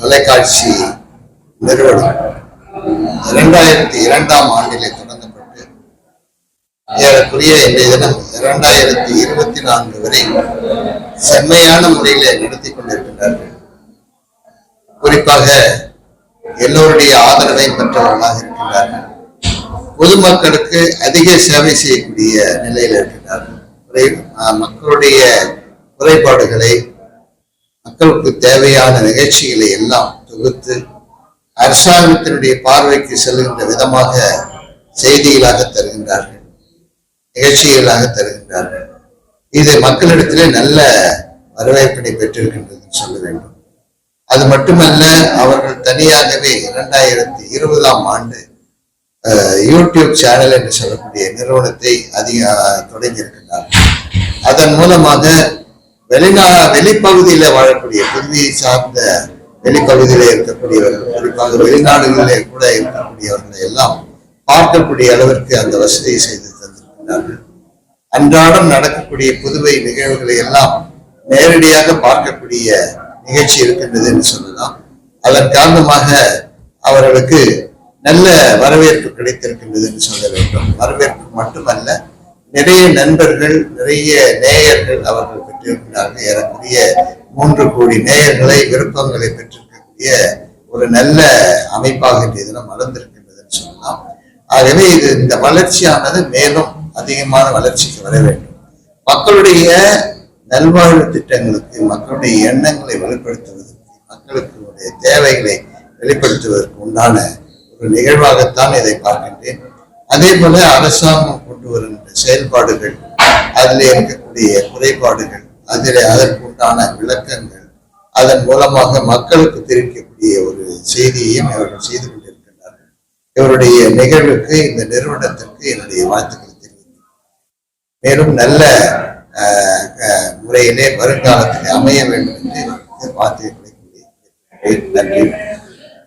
தொலைக்காட்சி நிறுவனம். இரண்டாயிரத்தி இரண்டாம் ஆண்டிலே தொடங்கப்பட்டு ஏறக்குரிய இன்றைய தினம் இரண்டாயிரத்தி இருபத்தி நான்கு வரை செம்மையான முறையிலே நடத்தி கொண்டிருக்கின்றார்கள். குறிப்பாக எல்லோருடைய ஆதரவை பெற்றவர்களாக இருக்கின்றார்கள். பொதுமக்களுக்கு அதிக சேவை செய்யக்கூடிய நிலையில் இருக்கின்றார்கள். ஆஹ் மக்களுடைய குறைபாடுகளை மக்களுக்கு தேவையான நிகழ்ச்சிகளை எல்லாம் தொகுத்து அரசாங்கத்தினுடைய பார்வைக்கு செல்கின்ற விதமாக செய்திகளாக தருகின்றார்கள் நிகழ்ச்சிகளாக தருகின்றார்கள். இது மக்களிடத்திலே நல்ல வரவேற்பினை பெற்றிருக்கின்றது சொல்ல வேண்டும். அது மட்டுமல்ல அவர்கள் தனியாகவே இரண்டாயிரத்தி இருபதாம் ஆண்டு அஹ், யூடியூப் சேனல் என்று சொல்லக்கூடிய நிறுவனத்தை அதிக தொடங்கியிருக்கிறார்கள் அதன் மூலமாக வெளிநா வெளிப்பகுதியில வாழக்கூடிய புதுவையை சார்ந்த வெளிப்பகுதியில இருக்கக்கூடியவர்கள் குறிப்பாக வெளிநாடுகளிலே கூட இருக்கக்கூடியவர்களை எல்லாம் பார்க்கக்கூடிய அளவிற்கு அந்த வசதியை செய்து தந்திருக்கிறார்கள். அன்றாடம் நடக்கக்கூடிய புதுவை நிகழ்வுகளை எல்லாம் நேரடியாக பார்க்கக்கூடிய நிகழ்ச்சி இருக்கின்றது என்று சொல்லலாம். அதன் காரணமாக அவர்களுக்கு நல்ல வரவேற்பு கிடைத்திருக்கின்றது என்று சொல்ல வேண்டும். வரவேற்பு மட்டுமல்ல நிறைய நண்பர்கள் நிறைய நேயர்கள் அவர்கள் பெற்றிருக்கிறார்கள். ஏறக்குறைய மூன்று கோடி நேயர்களை விருப்பங்களை பெற்றிருக்கக்கூடிய ஒரு நல்ல அமைப்பாக இன்றைய தினம் வளர்ந்திருக்கின்றதுன்னு சொல்லலாம். ஆகவே இது இந்த வளர்ச்சியானது மேலும் அதிகமான வளர்ச்சிக்கு வர வேண்டும். மக்களுடைய நல்வாழ்வு திட்டங்களுக்கு மக்களுடைய எண்ணங்களை வெளிப்படுத்துவதற்கு மக்களுக்கு தேவைகளை வெளிப்படுத்துவதற்கு உண்டான ஒரு நிகழ்வாகத்தான் இதை பார்க்கின்றேன். அதே போல அரசாங்கம் கொண்டு வருகின்ற செயல்பாடுகள் அதில் இருக்கக்கூடிய குறைபாடுகள் அதில் அதற்கு உண்டான விளக்கங்கள் அதன் மூலமாக மக்களுக்கு தெரிவிக்கக்கூடிய ஒரு செய்தியையும் இவர்கள் செய்து கொண்டிருக்கின்றார்கள். இவருடைய நிகழ்வுக்கு இந்த நிறுவனத்திற்கு என்னுடைய வாழ்த்துக்களை தெரிவிக்கிறேன் மேலும் நல்ல முறையிலே வருங்காலத்தில் அமைய வேண்டும் என்று வாழ்த்துக்களை நன்றி.